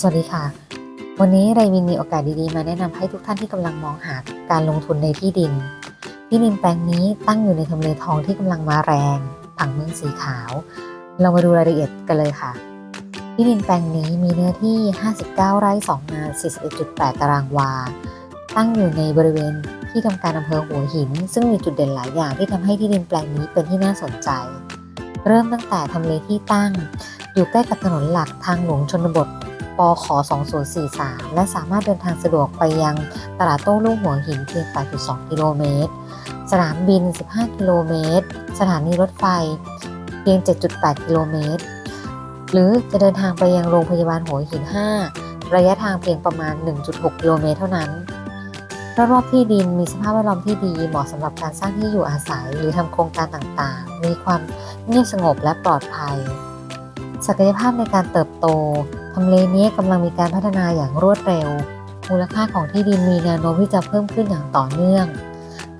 สวัสดีค่ะ วันนี้ไรวินมีโอกาสดีๆ มาแนะนำให้ทุกท่านที่กำลังมองหาการลงทุนในที่ดิน ที่ดินแปลงนี้ตั้งอยู่ในทำเลทองที่กำลังมาแรง ผังเมืองสีขาว เรามาดูรายละเอียดกันเลยค่ะ ที่ดินแปลงนี้มีเนื้อที่ 59 ไร่2งาน 41.8 ตารางวา ตั้งอยู่ในบริเวณที่ทำการอำเภอหัวหิน ซึ่งมีจุดเด่นหลายอย่างที่ทำให้ที่ดินแปลงนี้เป็นที่น่าสนใจ เริ่มตั้งแต่ทำเลที่ตั้ง อยู่ใกล้กับถนนหลักทางหลวงชนบท ปข2043 และสามารถเดินทางสะดวกไปยังตลาดโต้รุ่งหัวหินเพียง 8.2 กิโลเมตร สนามบิน 15 กิโลเมตร สถานีรถไฟเพียง 7.8 กิโลเมตร หรือจะเดินทางไปยังโรงพยาบาลหัวหิน 5 ระยะทางเพียงประมาณ 1.6 กิโลเมตรเท่านั้นรอบๆที่ดินมีสภาพแวดล้อมที่ดีเหมาะสำหรับการสร้างที่อยู่อาศัย หรือทำโครงการต่างๆ มีความเงียบสงบและปลอดภัย ศักยภาพในการเติบโต ทำเลนี้กำลังมีการพัฒนาอย่างรวดเร็ว มูลค่าของที่ดินมีแนวโน้มที่จะเพิ่มขึ้นอย่างต่อเนื่อง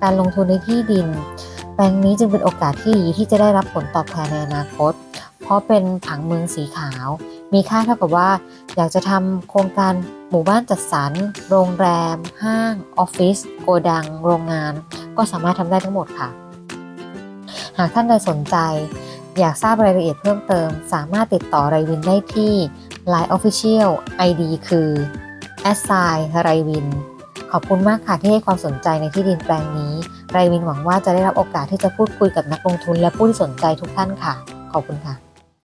การลงทุนในที่ดิน แปลงนี้จึงเป็นโอกาสที่ดีที่จะได้รับผลตอบแทนในอนาคต เพราะเป็นผังเมืองสีขาว มีค่าเท่ากับว่า อยากจะทำโครงการหมู่บ้านจัดสรร โรงแรม ห้าง ออฟฟิศ โกดัง โรงงาน ก็สามารถทำได้ทั้งหมดค่ะ หากท่านใดสนใจ อยากทราบรายละเอียดเพิ่มเติม สามารถติดต่อไรวินได้ที่ Line Official ID คือ a s s i g n ไรวินขอบคุณมากค่ะที่ให้ความสนใจในที่ดินแปลงนี้ ไรวินหวังว่าจะได้รับโอกาสที่จะพูดคุยกับนักลงทุนและผู้ที่สนใจทุกท่านค่ะ ขอบคุณค่ะ